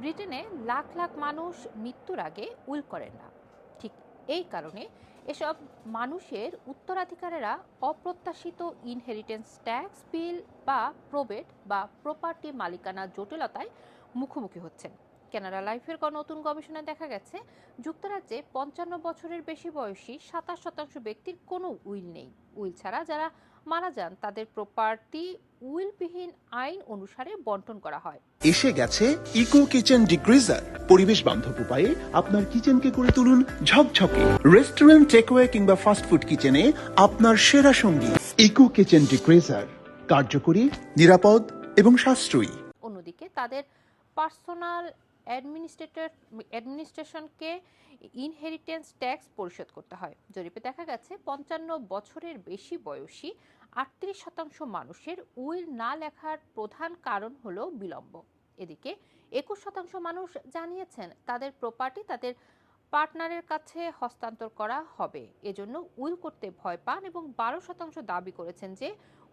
ব্রিটেনে লাখ লাখ মানুষ মৃত্যুর আগে উইল করেন না। ঠিক এই কারণে এসব মানুষের উত্তরাধিকারেরা অপ্রত্যাশিত ইনহেরিটেন্স ট্যাক্স বিল বা প্রবেট বা প্রপার্টি মালিকানা জটিলতায় মুখোমুখি হচ্ছেন। কানাডা লাইফের নতুন গবেষণায় দেখা গেছে যুক্তরাজ্যে পঞ্চান্ন বছরের বেশি বয়সী সাতাশ শতাংশ ব্যক্তির কোনো উইল নেই। উইল ছাড়া যারা মারা যান তাদের প্রপার্টি উইলবিহীন আইন অনুসারে বন্টন করা হয়। এসে গেছে ইকো কিচেন ডিগ্রিজার পরিবেশ বান্ধব উপায়ে আপনার কিচেনকে করে তুলুন ঝকঝকে। রেস্টুরেন্ট টেকওয়ে কিংবা ফাস্টফুড কিচেনে আপনার সেরা সঙ্গী ইকো কিচেন ডিগ্রিজার কার্যকরী নিরাপদ এবং সাশ্রয়ী। অন্যদিকে তাদের পার্সোনাল অ্যাডমিনিস্ট্রেটর, অ্যাডমিনিস্ট্রেশনকে ইনহেরিটেন্স ট্যাক্স পরিশোধ করতে হয়। জরিপে দেখা গেছে, পঞ্চান্ন বছরের বেশি বয়সী আটত্রিশ শতাংশ মানুষের উইল না লেখার প্রধান কারণ হলো বিলম্ব। এদিকে একুশ শতাংশ মানুষ জানিয়েছেন, তাদের প্রপার্টি তাদের পার্টনারের কাছে হস্তান্তর করা হবে। এজন্য উইল করতে ভয় পান এবং বারো শতাংশ দাবি করেছেন যে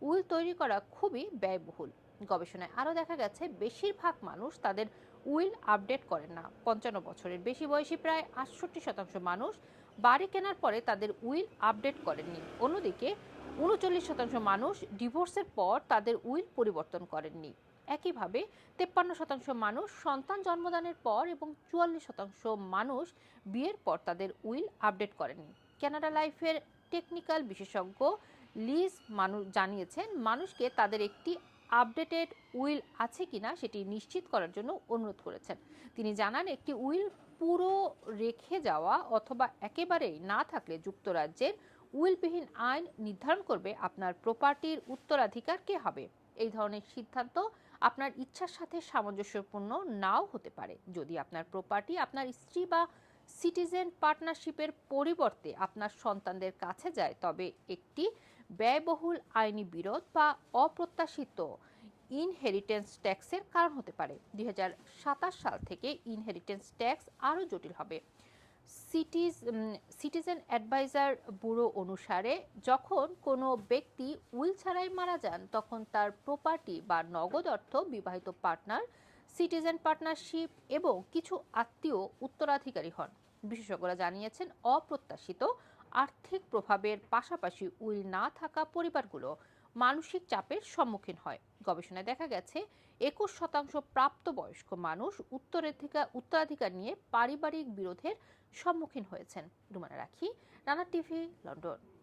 উইল তৈরি করা খুবই ব্যয়বহুল। গবেষণায় আরও দেখা গেছে, বেশিরভাগ মানুষ তাদের উইল আপডেট করেন না। পঞ্চান্ন বছরের বেশি বয়সী প্রায় আটষট্টি শতাংশ মানুষ বাড়ি কেনার পরে তাদের উইল আপডেট করেননি। অন্যদিকে, উনচল্লিশ শতাংশ মানুষ ডিভোর্সের পর তাদের উইল পরিবর্তন করেননি। একইভাবে তেপ্পান্ন শতাংশ মানুষ সন্তান জন্মদানের পর এবং চুয়াল্লিশ শতাংশ মানুষ বিয়ের পর তাদের উইল আপডেট করেনি। কানাডা লাইফের টেকনিক্যাল বিশেষজ্ঞ লিজ মানুষ জানিয়েছেন, মানুষকে তাদের একটি আপডেটেড উইল আছে কিনা সেটি নিশ্চিত করার জন্য অনুরোধ করেছেন। তিনি জানান, একটি উইল পুরো রেখে যাওয়া অথবা একেবারেই না থাকলে যুক্তরাজ্যের উইলবিহীন আইন নির্ধারণ করবে আপনার প্রপার্টির উত্তরাধিকার কে হবে। এই ধরনের সিদ্ধান্ত আপনার ইচ্ছার সাথে সামঞ্জস্যপূর্ণ নাও হতে পারে। যদি আপনার প্রপার্টি আপনার স্ত্রী বা সিটিজেন পার্টনারশিপের পরিবর্তে আপনার সন্তানদের কাছে যায়, তবে একটি ব্যয়বহুল আইনি বিরোধ বা অপ্রত্যাশিত ইনহেরিটেন্স ট্যাক্সের কারণ হতে পারে। দুই হাজার সাতাশ সাল থেকে ইনহেরিটেন্স ট্যাক্স আরও জটিল হবে। সিটিজ সিটিজেন অ্যাডভাইজার ব্যুরো অনুসারে যখন কোনো ব্যক্তি উইল ছাড়াই মারা যান, তখন তার প্রপার্টি বা নগদ অর্থ বিবাহিত পার্টনার, সিটিজেন পার্টনারশিপ এবং কিছু আত্মীয় উত্তরাধিকারী হন। বিশেষজ্ঞরা জানিয়েছেন, অপ্রত্যাশিত আর্থিক প্রভাবের পাশাপাশি উইল না থাকা পরিবারগুলো মানসিক চাপের সম্মুখীন হয়। গবেষণায় দেখা গেছে, একুশ শতাংশ প্রাপ্তবয়স্ক মানুষ উত্তরাধিকার উত্তরাধিকার নিয়ে পারিবারিক বিরোধের সম্মুখীন হয়েছেন। রুমানা রাখি নানা টিভি, লন্ডন।